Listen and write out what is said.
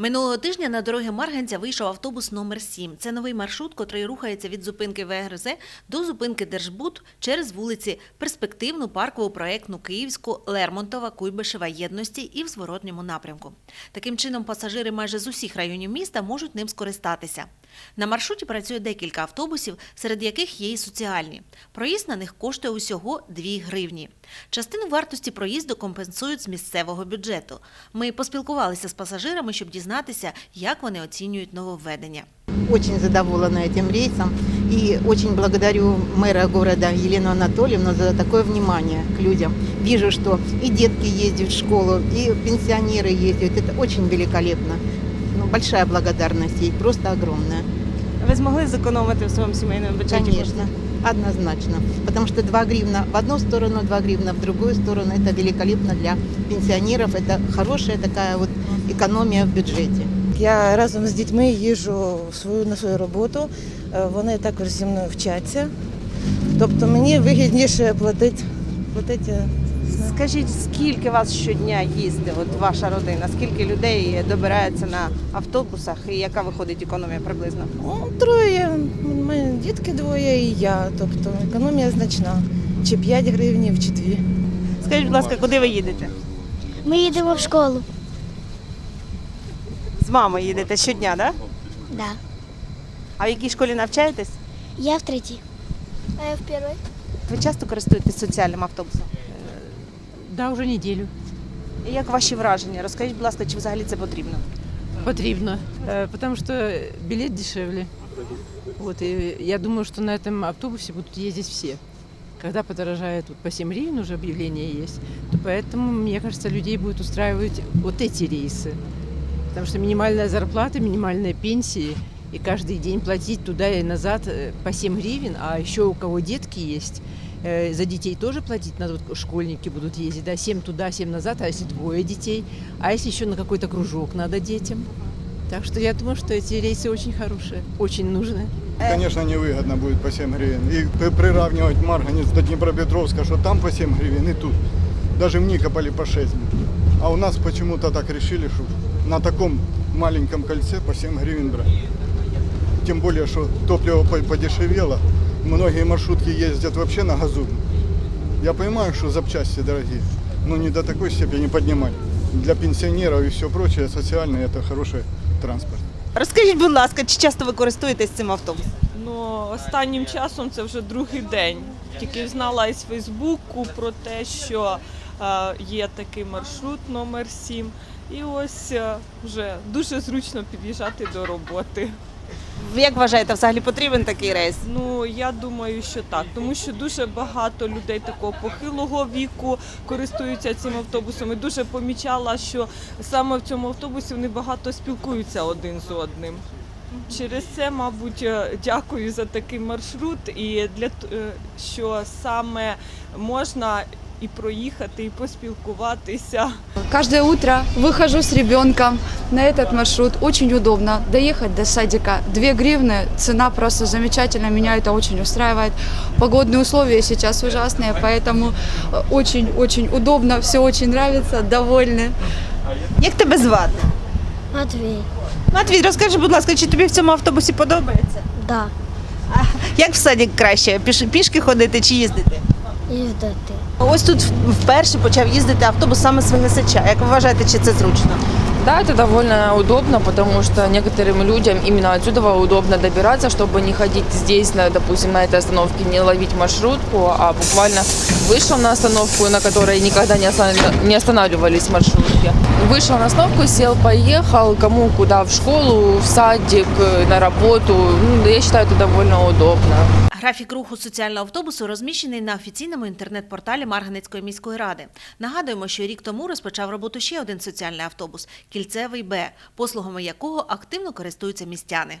Минулого тижня на дороги Марганця вийшов автобус номер 7. Це новий маршрут, котрий рухається від зупинки ВГРЗ до зупинки Держбуд через вулиці Перспективну, Паркову, Проектну, Київську, Лермонтова, Куйбишева, Єдності і в зворотньому напрямку. Таким чином, пасажири майже з усіх районів міста можуть ним скористатися. На маршруті працює декілька автобусів, серед яких є і соціальні. Проїзд на них коштує усього 2 гривні. Частину вартості проїзду компенсують з місцевого бюджету. Ми поспілкувалися з пасажирами, щоб дізнатися, як вони оцінюють нововведення. Очень задоволена этим рейсом и очень благодарю мэра города Елену Анатольевну за такое внимание к людям. Вижу, что и детки ездят в школу, и пенсионеры ездят. Это очень великолепно. Ну, большая благодарность ей, просто огромная. Ви змогли зекономити в своєму сімейному бюджеті? Конечно, однозначно. Потому что 2 гривна в одну сторону, 2 гривна в другую сторону. Это великолепно для пенсионеров. Это хорошая такая вот экономия в бюджете. Я разом з дітьми їжджу в свою на свою роботу. Е, Вони також зі мною вчаться. Тобто мені вигідніше платити. платити Скажіть, скільки вас щодня їздить, от ваша родина? Скільки людей добирається на автобусах і яка виходить економія приблизно? ну, троє, у мене дітки двоє і я. Тобто економія значна. Чи 5 гривнів, чи 2. Скажіть, будь ласка, куди ви їдете? Ми їдемо в школу. З мамою їдете щодня, так? Да? Да. А в якій школі навчаєтесь? Я в третій. А я в першій. Ви часто користуєтесь соціальним автобусом? Да, уже неделю. І як ваші враження? Розкажіть, будь ласка, чи взагалі це потрібно? Потребно. Э, Потому что билет дешевле. Вот, и я думаю, что на этом автобусе будут ездить все. Когда подорожает вот по 7 гривен, уже объявление есть, то поэтому, мне кажется, людей будет устраивать вот эти рейсы. Потому что минимальная зарплата, минимальные пенсии, и каждый день платить туда и назад э, по 7 гривен, а еще у кого детки есть, э, за детей тоже платить надо, вот школьники будут ездить, да, 7 туда, 7 назад, а если двое детей, а если еще на какой-то кружок надо детям. Так что я думаю, что эти рейсы очень хорошие, очень нужны. Конечно, невыгодно будет по 7 гривен. И при- приравнивать Марганец до Днепропетровска, что там по 7 гривен и тут. Даже в Никополе по 6. А у нас почему-то так решили, что на таком маленьком кольце по 7 гривен брать. Тем более, что топливо по- подешевело. Многие маршрутки ездят вообще на газу. Я понимаю, что запчасти дорогие, но не до такой степени поднимать. Для пенсионеров и все прочее, социальное, это хороший транспорт. Розкажіть, будь ласка, чи часто ви користуєтесь цим автобусом? Ну, останнім часом це вже другий день. Тільки знала із Фейсбуку про те, що е, є такий маршрут номер 7. І ось е, вже дуже зручно під'їжджати до роботи. Як вважаєте, взагалі потрібен такий рейс? Ну я думаю, що так, тому що дуже багато людей такого похилого віку користуються цим автобусом. І дуже помічала, що саме в цьому автобусі вони багато спілкуються один з одним. Через це, мабуть, е, дякую за такий маршрут і для е, що саме можна і проїхати, і поспілкуватися. Каждое утро выхожу с ребенком на этот маршрут. Очень удобно доехать до садика. 2 гривны, цена просто замечательная, меня это очень устраивает. Погодные условия сейчас ужасные, поэтому э, очень-очень удобно, все очень нравится, довольны. Як тебе звати? Матвій. Матвій, розкажи, будь ласка, чи тобі в цьому автобусі подобається? Да. Як в садик краще? Піш, пішки ходити чи їздити? Їздити. Ось тут вперше почав їздити автобус саме з Винесача. Як ви вважаєте, чи це зручно? Да, это довольно удобно, потому что некоторым людям именно отсюда удобно добираться, чтобы не ходить здесь, на, допустим, на этой остановке, не ловить маршрутку, а буквально вышел на остановку, на которой никогда не, останов- не останавливались маршрутки. Вышел на остановку, сел, поехал, кому куда, в школу, в садик, э, на работу. Ну, я считаю, это довольно удобно. Графік руху соціального автобусу розміщений на офіційному інтернет-порталі Марганецької міської ради. Нагадуємо, що рік тому розпочав роботу ще один соціальний автобус кільцевий Б, послугами якого активно користуються містяни.